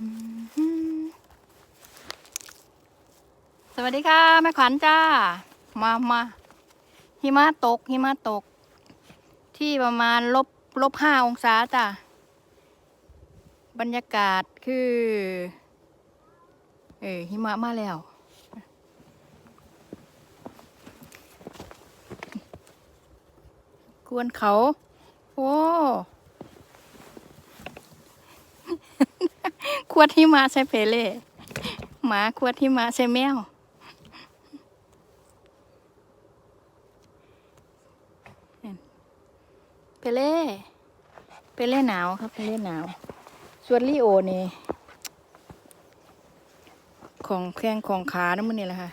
สวัสดีค่ะแม่ขวัญจ้า มามาหิมะตกหิมะตก ที่ประมาณลบลบห้าองศาจ้ะบรรยากาศคือ เออหิมะมาแล้วกวนเขา โอ้ ข วดหิมะใส่เพเล่หมาขวดหิมะใส่แมวเพเล่เพเล่หนาวครับเพเล่หนาว ส่วนลีโอนี่ของแข้งของขาน้ำมันนี่แหละค่ะ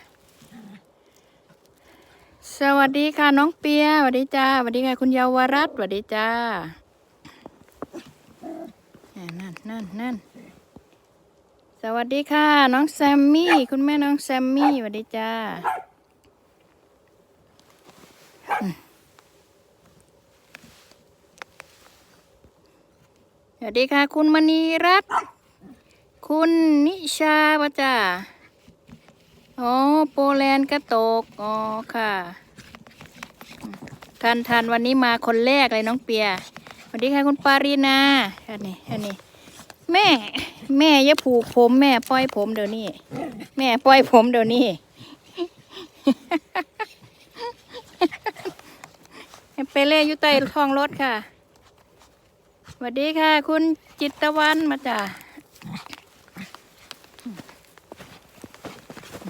สวัสดีค่ะน้องเปียสวัสดีจ้าสวัสดีค่ะคุณเยาวรัตน์สวัสดีจ้าอ่านั่นนั่นนั่น สวัสดีค่ะ น้องแซมมี่ คุณแม่น้องแซมมี่สวัสดีจ้าอืมสวัสดีค่ะ คุณมณีรัตน์คุณนิชาวะจ้าอ๋อโปแลนด์ก็ตก อ๋อค่ะทันทันวันนี้มาคนแรกเลยน้องเปียสวัสดีค่ะคุณปารีนาอันนี้อันนี้ แม่ แม่อย่าผูกผมแม่ปล่อยผมเดี๋ยวนี้ แม่ปล่อยผมเดี๋ยวนี้ ไปเล่อยู่ใต้ท้องรถค่ะสวัสดีค่ะ คุณจิตวันมาจ้ะ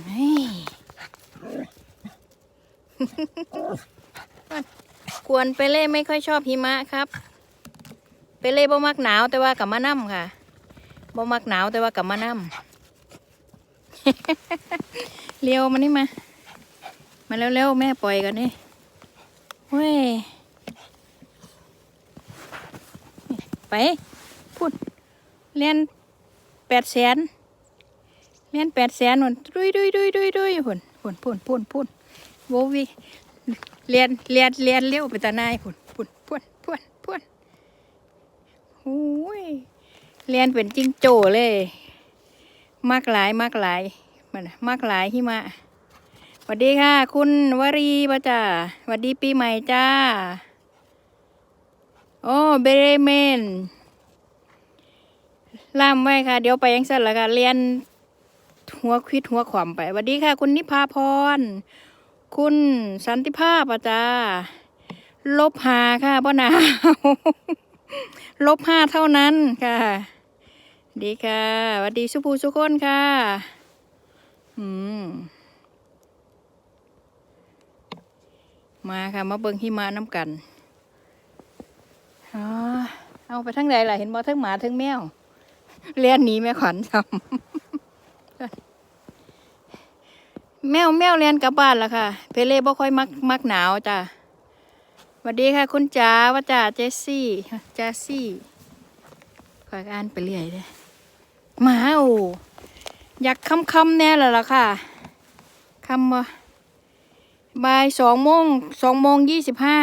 เฮ้ยกวนไปเล่ไม่ค่อยชอบหิมะครับ ไปเล่บ่มักหนาวแต่ว่ากับมะน้ำค่ะ บ่มักหนาวแต่ว่ากับมะน้ำเร็วมานี่มา มาเร็วๆแม่ปล่อยกันนี่เว้ย ไปพูดเรียนแปดแสนเรียนแปดแสนหุ่นดุยดุยดุยดุยดุยหุ่นหุ่นพุ่นพุ่นพุ่นโววิเรียนเรียนเรียนเร็วไปตาหนายพุ่นพุ่นพุ่นพุ่นพุ่นโอ้ย เรียนเป็นจิงโจ้เลย มากหลายมากหลายมันน่ะมากหลายหิมะสวัสดีค่ะ คุณวรีปะจ้าสวัสดีปีใหม่จ้า โอ้เบเรเมนล่ามไว้ค่ะ เดี๋ยวไปยังสั่นละค่ะเรียนหัวควิดหัวขวำไปสวัสดีค่ะ คุณนิพาพร คุณสันติภาพอาจาลบหาค่ะพ่อหนาวลบห้าเท่านั้นค่ะ ดีค่ะสวัสดีสุภูสุคนค่ะ อืม มาค่ะ มาเบิงหิมะน้ำกันอ๋อเอาไปทั้งใดล่ะ เห็นบ่ทั้งหมาทั้งแมวเลี้ยนหนีแม่ขวัญทำแมวแมวเลี้ยนกลับบ้านละค่ะ เพเล่บ่ค่อยมักมักหนาวจ้ะสวัสดีค่ะ คุณจ๋าว่าจ๋าเจสซี่เจสซี่คอยอ่านไปเรื่อยเลย หมาโอ้อยากคำคำๆแน่และล่ะค่ะคำว่าบ่ายสองโมงสองโมงยี่สิบห้า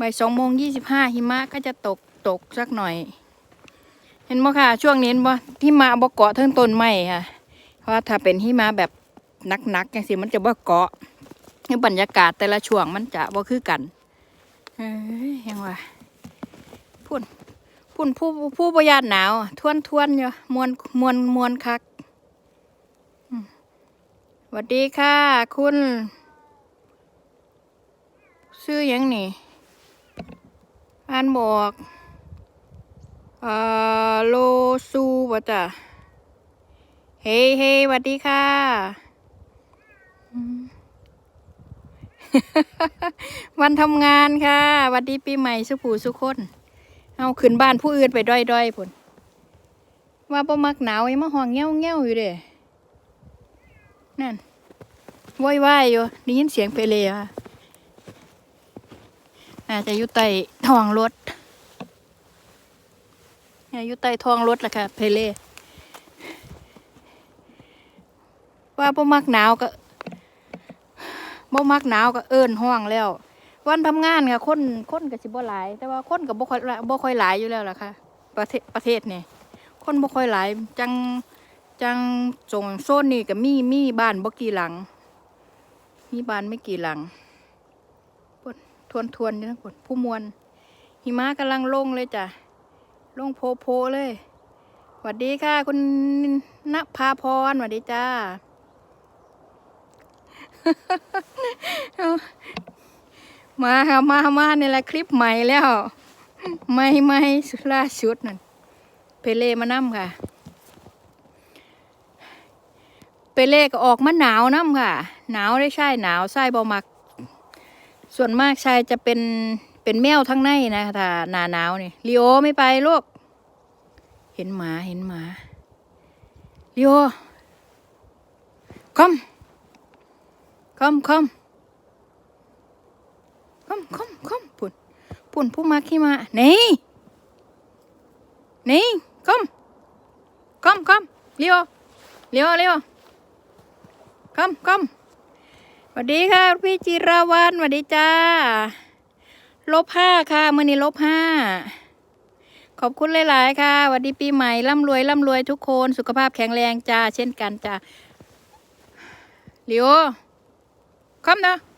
บ่ายสองโมงยี่สิบห้าหิมะก็จะตกตกสักหน่อย เห็นบ่ค่ะ ช่วงนี้เห็นบ่มะบ่เกาะเทั้งต้นไม้ค่ะ เพราะว่าถ้าเป็นหิมะแบบหนักๆอย่างสิมันจะบ่เกาะบรรยากาศแต่ละช่วงมันจะบ่คือกันเอ้ยยังว่า พุ่นผู้ผู้ประหยัดหนาวท่วนท่วนอยู่มวนมวนมวนคักสวัสดีค่ะ คุณ ชื่อยังนี่อ่านบอกเอ่อโลซูบ่จ้ะเฮ้เฮ้สวัสดีค่ะวันทำงานค่ะสวัสดีปีใหม่สุผูสุคน เอาขึ้นบ้านผู้อื่นไปด้อยด้อยๆพนว่าบ่มักหนาวยังมาห้องเงี้ยวเงี้ยวอยู่เด้นั่นว้อยว่ายอยู่ได้ยินเสียงไปเลยอะอาจจะอยู่ใต้ท้องรถอยู่ใต้ท้องรถแหละค่ะเพเล่ว่าบ่มักหนาวก็บ่มักหนาวก็เอิ้นห้องแล้ว วันทำงานค่ะคนคนก็สิบ่หลาย แต่ว่าคนก็บ่ค่อยบ่ค่อยหลายอยู่แล้วล่ะค่ะ ประเทศประเทศนี่คนบ่ค่อยหลายจังจังจงโซนนี่ก็มีมีบ้านบ่กี่หลัง มีบ้านไม่กี่หลังปวดทวนทวนๆอยู่นะปวดผู้มวลหิมะกำลังลงเลยจ้ะลงโพโพเลยสวัสดีค่ะ คุณณภาพรสวัสดีจ้า มาค่ะมามาเนี่ยแหละคลิปใหม่แล้ว ไม่ไม่ล่าชุดนั่นเปเล่มานั่มค่ะ เปเล่ก็ออกมาหนาวน้ำค่ะ หนาวได้ใช่หนาวไส้บอมัก ส่วนมากชายจะเป็นเป็นแมวทั้งในนะถ้าหนาหนาวนี่ลีโอไม่ไปลูกเห็นหมาเห็นหมาลีโอคอมคอมคอม คอมคอมคอมปุ่นปุ่นผู้มาขี้มานี่นี่คอมคอมคอมลีโอลีโอลีโอคำคำสวัสดีค่ะพี่จิราวันสวัสดีจ้าลบห้าค่ะมื่อนี้ลบห้าขอบคุณหลาย ๆ ค่ะสวัสดีปีใหม่ร่ำรวยร่ำรวยทุกคนสุขภาพแข็งแรงจ้าเช่นกันจ้าเลียวคำนาะ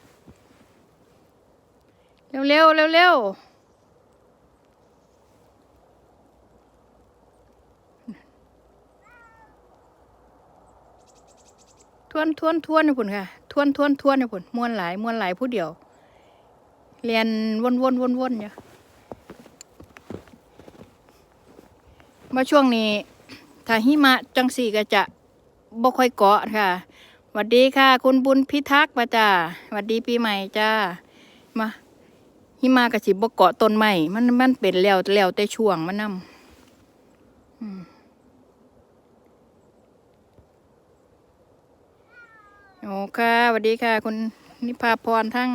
เร็วเร็วเร็วเร็วทวนทวนทวนนะพุ่นค่ะ ทวนทวนทวนนะพุ่นมวนหลายมวนหลายผู้เดียว เรียนวนวนวนวนอยู่มาช่วงนี้ถ้าหิมะจังสีก็จะบ่ค่อยเกาะค่ะสวัสดีค่ะ คุณบุญพิทักษ์มาจ้าสวัสดีปีใหม่จ้า มา หิมะกระสิบ่เกาะต้นไม้มันมันเป็นแล้วแล้วแต่ช่วงมันนำอืมโอ้ค่ะสวัสดีค่ะ คุณนิพาพรทั้ง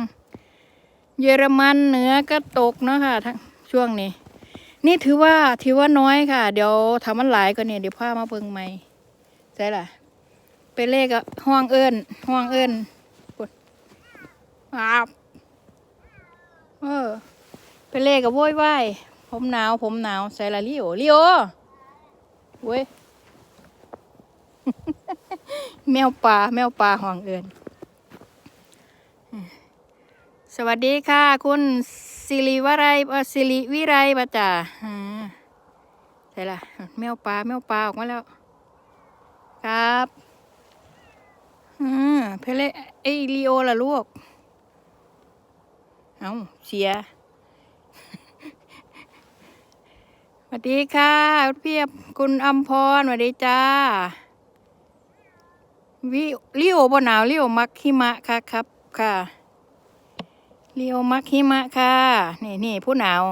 เยอรมันเหนือก็ตกเนาะค่ะทั้งช่วงนี้ นี่ถือว่าถือว่าน้อยค่ะ เดี๋ยวทำมันหลายก็เนี่ยเดี๋ยวพามาเบิ่งใหม่ใช่ล่ะไปเลขห้องเอิญห้องเอิญปวดอาบ เออ ไปเลขกับโว้ยวายผมหนาว ผมหนาวใส่ละลิโอลิโอเว้ย แมวป่าแมวป่าห้องเอิญสวัสดีค่ะ คุณสิริวไรสิริวิไรปะจ่าใช่ละแมวปลาแมวปลาออกมาแล้ว ครับ อืมเพลไอลีโอล่ะลูก เอาเสียสวัสดีค่ะเพียบคุณอมพรสวัสดีจ้าวิลิโอบหนาวลิโอมักหิมะค่ะครับค่ะเลียวมักหิมะค่ะนี่นี่ผู้หนาว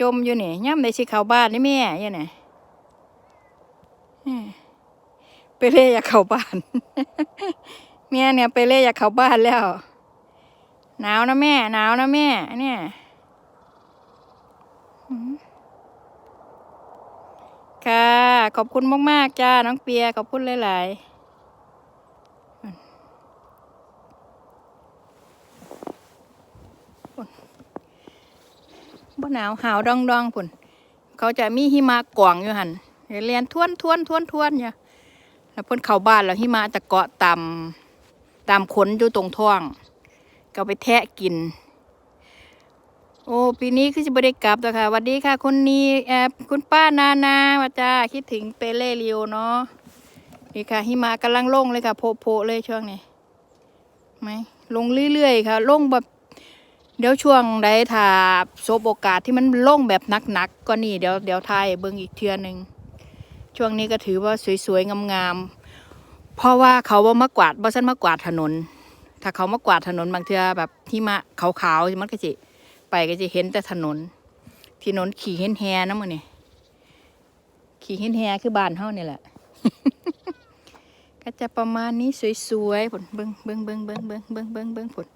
จมอยู่นี่ย่ำได้สิเขาบ้านนี่แม่ยังไงไปเล่อยากเข้าบ้าน เมียเนี่ยไปเล่อยากเข้าบ้านแล้ว หนาวนะแม่หนาวนะแม่เนี่ยค่ะ ขอบคุณมาก ๆ จ้า น้องเปีย ขอบคุณหลาย ๆบ่หนาวหาวดองดองพุ่น เขาจะมีหิมะกวางอยู่หันเรียนทวนทวนทวนทวนอยู่แล้วพิ่นเข้าบ้านแล้วหิมะจะเกาะตามตามขนอยู่ตรงท้อง ก็ไปแทะกิน โอ้ปีนี้คือจะบริกลับแล้วค่ะสวัสดีค่ะคุณนีแอบคุณป้านานาว่าจ้าคิดถึงเปเล่เรียวเนาะนี่ค่ะหิมะกำลังลงเลยค่ะโผโผเลยช่วงนี้ไหมลงเรื่อยๆค่ะ ลงแบบ เดี๋ยวช่วงใดถ้าสบโอกาสที่มันลงแบบหนักๆก็นี่เดี๋ยวเดี๋ยวทายเบิ่งอีกเทื่อหนึ่งช่วงนี้ก็ถือว่าสวยๆงามๆเพราะว่าเขาว่ามากวาดบ่ซันมากวาดถนน ถ้าเขามากวาดถนนบางเทือแบบที่มะขาวๆมันก็สิไปก็จะเห็นแต่ถนนถนนขี่เห็นแฮนะมันนี่ขี่เห็นแฮคือบ้านเฮานี่แหละก็จะประมาณนี้สวยๆผลเบิ่งเบิ่งเบิ่งเบิ่งเบิ่งเบิ่งเบิ่งเบิ่งผล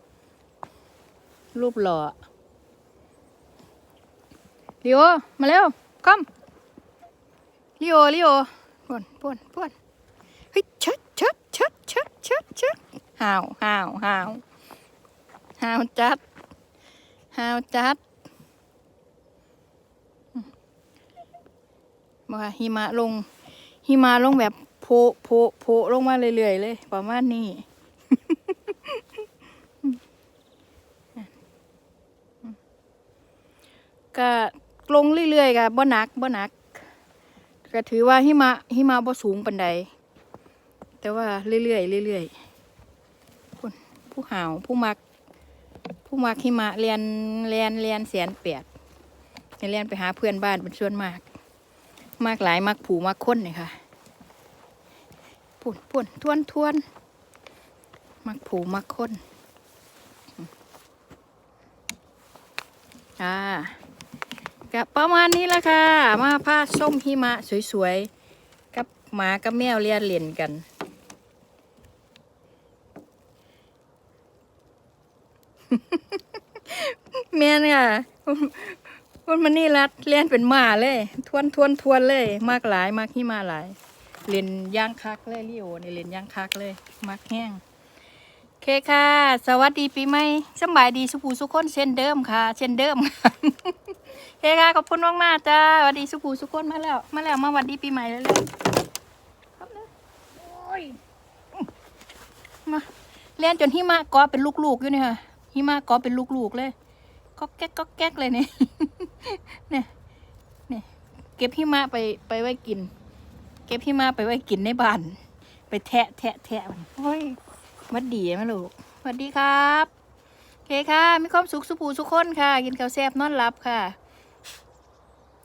รูปหล่อลีโอมาเร็วคอมลีโอลีโอป่วนป่วนป่วนเฮ้ยชัดชัดชัดชัดชัดชัด ห่าวห่าวห่าวห่าวจัดห่าวจัดมาค่ะหิมะลงหิมะลงแบบโผล่โผล่โผล่ลงมาเรื่อยๆเลย ประมาณนี้ก็ลงเรื่อยๆก็บ่หนักบ่หนักก็ถือว่าหิมะหิมะบ่สูงปานใดแต่ว่าเรื่อยๆเรื่อยๆ ผู้หาวผู้มัก ผู้มักหิมะเรียนเรียนเรียนแสนแปดเรียนไปหาเพื่อนบ้านเป็นส่วนมาก มากหลายมักผูมักค้นเนี่ยค่ะปุ่นปุ่นทวนทวนมักผูมักค้นอ่ากับประมาณนี้ละค่ะ มาผ้าส้มหิมะสวยๆ กับหมากับแมวเลียนเล่นกัน แม่นค่ะมันมันนี่รัดเล่นเป็นหมาเลย ทวนทวนทวนเลย มากหลายมากที่มาหลายเล่นย่างคักเลยลิโอนี่เล่นย่างคักเลยมากแห้งโอเคค่ะ สวัสดีปีใหม่สบายดีสุภูสุขคนเช่นเดิมค่ะ เช่นเดิมโอเคค่ะขอบคุณมากมากจ้าสวัสดีสุภูสุขคนมาแล้ว มาแล้วมาหวัดดีปีใหม่แล้วเลยครับเลยโอ้ยมาเล่นจนหิมะกอเป็นลูกๆอยู่เนี่ยค่ะ หิมะกอเป็นลูกๆเลยก็แก๊กก็แก๊กเลยเนี่ยเนี่ยเนี่ยเก็บหิมะไปไปไว้กิน เก็บหิมะไปไว้กินในบ้าน ไปแทะแทะแทะมันโอ้ยหวัดดีไหมลูกหวัดดีครับโอเคค่ะ มีความสุขสุขูสุขคนค่ะ กินข้าวแซ่บนอนหลับค่ะ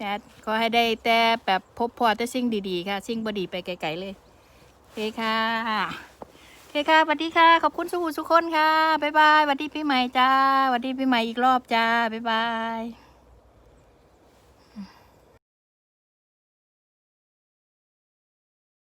นะขอให้ได้แต่แบบพบพอแต่สิ่งดีๆค่ะ สิ่งบดีไปไกลๆเลยโอเคค่ะ เคค่ะสวัสดีค่ะ ขอบคุณสุขุสุกคนค่ะ บ๊ายบายสวัสดีปีใหม่จ้าสวัสดีปีใหม่อีกรอบจ้า บ๊ายบาย